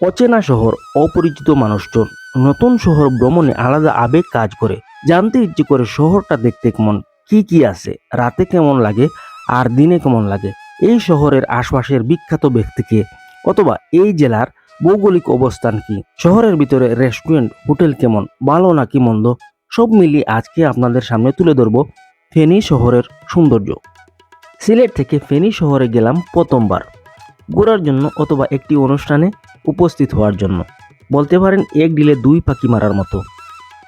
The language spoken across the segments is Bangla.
অচেনা শহর, অপরিচিত মানুষজন। নতুন শহর ভ্রমণে আলাদা আবেগ কাজ করে। জানতে ইচ্ছে করে শহরটা দেখতে কেমন, কি কি আছে, রাতে কেমন লাগে, আর দিনে কেমন লাগে। এই শহরের আশপাশের বিখ্যাত ব্যক্তিকে অথবা এই জেলার ভৌগোলিক অবস্থান কি? শহরের ভিতরে রেস্টুরেন্ট, হোটেল কেমন, ভালো নাকি মন্দ? সব মিলিয়ে আজকে আপনাদের সামনে তুলে ধরবো ফেনী শহরের সৌন্দর্য। সিলেট থেকে ফেনী শহরে গেলাম প্রথমবার। ঘোরার জন্য অথবা একটি অনুষ্ঠানে উপস্থিত হওয়ার জন্য। বলতে পারেন, এক ডিলে দুই পাখি মারার মতো।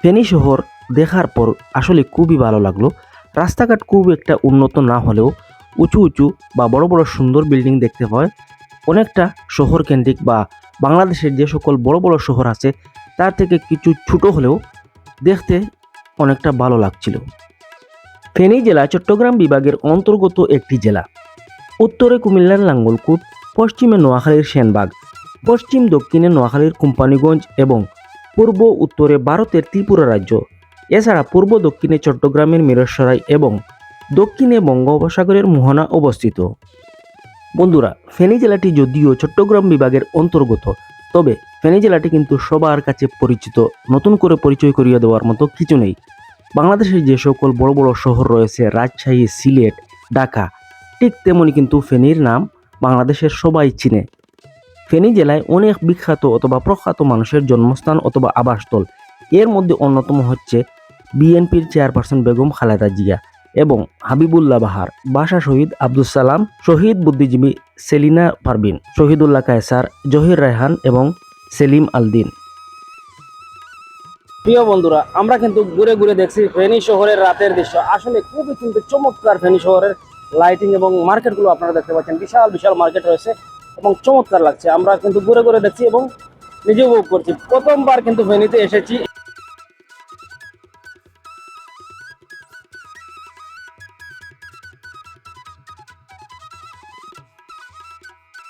ফেনী শহর দেখার পর আসলে খুবই ভালো লাগল। রাস্তাঘাট খুব একটা উন্নত না হলেও উঁচু উঁচু বা বড় বড় সুন্দর বিল্ডিং দেখতে পায় অনেকটা শহর কেন্দ্রিক বা বাংলাদেশের যে সকল বড় বড় শহর আছে, তার থেকে কিছু ছোট হলেও দেখতে অনেকটা ভালো লাগছিল। ফেনী জেলা চট্টগ্রাম বিভাগের অন্তর্গত একটি জেলা। উত্তরে কুমিল্লার লাঙ্গলকুট পশ্চিমে নোয়াখালীর সেনবাগ, পশ্চিম দক্ষিণে নোয়াখালীর কোম্পানিগঞ্জ এবং পূর্ব উত্তরে ভারতের ত্রিপুরা রাজ্য। এছাড়া পূর্ব দক্ষিণে চট্টগ্রামের মিরসরাই এবং দক্ষিণে বঙ্গোপসাগরের মোহনা অবস্থিত। বন্ধুরা, ফেনী জেলাটি যদিও চট্টগ্রাম বিভাগের অন্তর্গত, তবে ফেনী জেলাটি কিন্তু সবার কাছে পরিচিত। নতুন করে পরিচয় করিয়ে দেওয়ার মতো কিছু নেই। বাংলাদেশের যে সকল বড় বড় শহর রয়েছে, রাজশাহী, সিলেট, ঢাকা, ঠিক তেমনি কিন্তু ফেনীর নাম বাংলাদেশের সবাই চিনে। ফেনী জেলায় অনেক বিখ্যাত অথবা প্রখ্যাত মানুষের জন্মস্থান অথবা আবাসস্থল। এর মধ্যে অন্যতম হচ্ছে বিএনপির চেয়ারপারসন বেগম খালেদা জিয়া এবং হাবিবুল্লাহ বাহার, বাসা শহীদ আব্দুল সালাম, শহীদ বুদ্ধিজীবী সেলিনা পারবিন শহীদুল্লাহ কায়সার, জহির রায়হান এবং সেলিম আলদিন। প্রিয় বন্ধুরা, আমরা কিন্তু ঘুরে ঘুরে দেখছি ফেনী শহরের রাতের দৃশ্য। আসলে খুবই কিন্তু চমৎকার ফেনী শহরের লাইটিং এবং মার্কেটগুলো আপনারা দেখতে পাচ্ছেন। বিশাল বিশাল মার্কেট রয়েছে এবং চমৎকার লাগছে। আমরা কিন্তু ঘুরে ঘুরে দেখছি এবং নিজে উপভোগ করছি। প্রথমবার কিন্তু ফেনীতে এসেছি।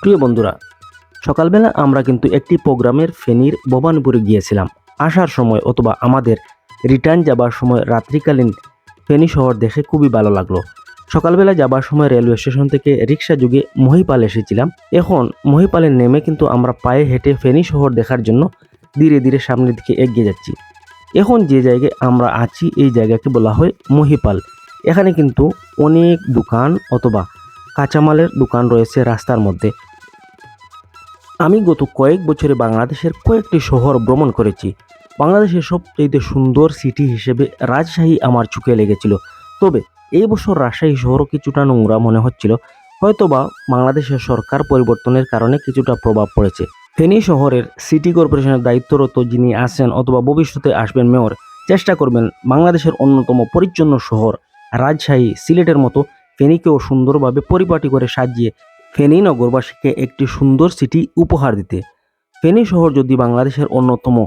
প্রিয় বন্ধুরা, সকালবেলা আমরা কিন্তু একটি প্রোগ্রামের ফেনীর ভবানীপুরে গিয়েছিলাম। আসার সময় অথবা আমাদের রিটার্ন যাবার সময় রাত্রিকালীন ফেনী শহর দেখে খুবই ভালো লাগল। সকালবেলা যাবার সময় রেলওয়ে স্টেশন থেকে রিক্সা যুগে মহিপাল এসেছিলাম। এখন মহিপালে নেমে কিন্তু আমরা পায়ে হেঁটে ফেনী শহর দেখার জন্য ধীরে ধীরে সামনের দিকে এগিয়ে যাচ্ছি। এখন যে জায়গায় আমরা আছি, এই জায়গাকে বলা হয় মহিপাল। এখানে কিন্তু অনেক দোকান অথবা কাঁচামালের দোকান রয়েছে রাস্তার মধ্যে। আমি গত কয়েক বছরে বাংলাদেশের কয়েকটি শহর ভ্রমণ করেছি। বাংলাদেশের সবচেয়ে সুন্দর সিটি হিসেবে রাজশাহী আমার চোখে লেগেছিল। তবে এই বছর রাজশাহী শহরও কিছুটা নোংরা মনে হচ্ছিল। হয়তোবা বাংলাদেশের সরকার পরিবর্তনের কারণে কিছুটা প্রভাব পড়েছে। ফেনী শহরের সিটি কর্পোরেশনের দায়িত্বরত যিনি আছেন অথবা ভবিষ্যতে আসবেন মেয়র, চেষ্টা করবেন বাংলাদেশের অন্যতম পরিচ্ছন্ন শহর রাজশাহী সিলেটের মতো ফেনীকেও সুন্দরভাবে পরিপাটি করে সাজিয়ে ফেনী নগরবাসীকে একটি সুন্দর সিটি উপহার দিতে। ফেনী শহর যদি বাংলাদেশের অন্যতম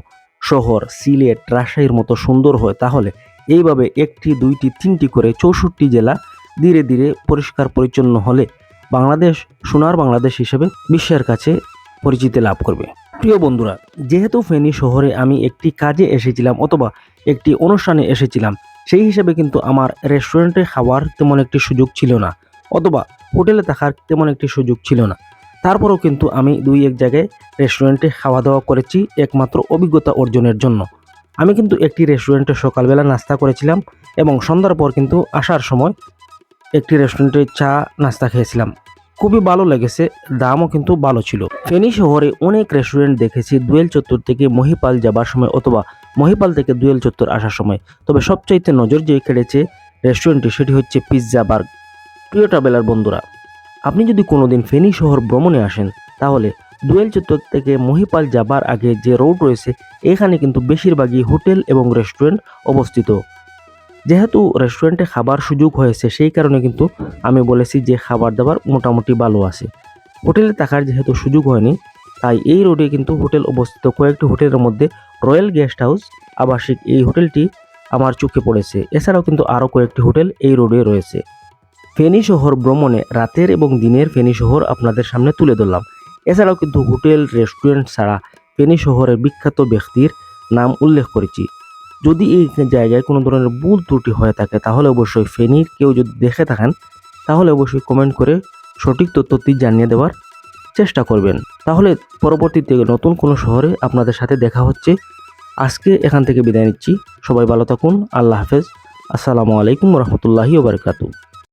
শহর সিলেট রাজশাহীর মতো সুন্দর হয়, তাহলে এইভাবে একটি, দুইটি, তিনটি করে চৌষট্টি জেলা ধীরে ধীরে পরিষ্কার পরিচ্ছন্ন হলে বাংলাদেশ, সোনার বাংলাদেশ হিসেবে বিশ্বের কাছে পরিচিতি লাভ করবে। প্রিয় বন্ধুরা, যেহেতু ফেনী শহরে আমি একটি কাজে এসেছিলাম অথবা একটি অনুষ্ঠানে এসেছিলাম, সেই হিসেবে কিন্তু আমার রেস্টুরেন্টে খাওয়ার তেমন একটি সুযোগ ছিল না অথবা হোটেলে থাকার তেমন একটি সুযোগ ছিল না। তারপরেও কিন্তু আমি দুই এক জায়গায় রেস্টুরেন্টে খাওয়া দাওয়া করেছি, একমাত্র অভিজ্ঞতা অর্জনের জন্য। আমি কিন্তু একটি রেস্টুরেন্টে সকালবেলা নাস্তা করেছিলাম এবং সন্ধ্যার পর কিন্তু আসার সময় একটি রেস্টুরেন্টে চা নাস্তা খেয়েছিলাম। খুবই ভালো লেগেছে, দামও কিন্তু ভালো ছিল। ফেনী শহরে অনেক রেস্টুরেন্ট দেখেছি, দুয়েল চত্বর থেকে মহিপাল যাবার সময় অথবা মহিপাল থেকে দুয়েল চত্বর আসার সময়। তবে সবচাইতে নজর যে কেড়েছে রেস্টুরেন্টটি সেটি হচ্ছে পিৎজা বার্গ প্রিয় ট্রাভেলার বন্ধুরা, আপনি যদি কোনোদিন ফেনী শহর ভ্রমণে আসেন, তাহলে দুয়েল চত্বর থেকে মহিপাল যাবার আগে যে রোড রয়েছে, এখানে কিন্তু বেশিরভাগই হোটেল এবং রেস্টুরেন্ট অবস্থিত। যেহেতু রেস্টুরেন্টে খাবার সুযোগ হয়েছে, সেই কারণে কিন্তু আমি বলেছি যে খাবার দাবার মোটামুটি ভালো আছে। হোটেলে থাকার যেহেতু সুযোগ হয়নি, তাই এই রোডে কিন্তু হোটেল অবস্থিত। কয়েকটি হোটেলের মধ্যে রয়্যাল গেস্ট হাউস, আবাসিক এই হোটেলটি আমার চোখে পড়েছে। এছাড়াও কিন্তু আরও কয়েকটি হোটেল এই রোডে রয়েছে। ফেনী শহর ভ্রমণে রাতের এবং দিনের ফেনী শহর আপনাদের সামনে তুলে ধরলাম। এছাড়াও কিন্তু হোটেল, রেস্টুরেন্ট ছাড়া ফেনী শহরের বিখ্যাত ব্যক্তির নাম উল্লেখ করেছি। যদি এই জায়গায় কোনো ধরনের ভুল ত্রুটি হয়ে থাকে, তাহলে অবশ্যই ফেনীর কেউ যদি দেখে থাকেন, তাহলে অবশ্যই কমেন্ট করে সঠিক তথ্যটি জানিয়ে দেওয়ার চেষ্টা করবেন। তাহলে পরবর্তীতে নতুন কোনো শহরে আপনাদের সাথে দেখা হচ্ছে। আজকে এখান থেকে বিদায় নিচ্ছি। সবাই ভালো থাকুন। আল্লাহ হাফেজ। আসসালামু আলাইকুম রহমতুল্লাহি ওবরকাতু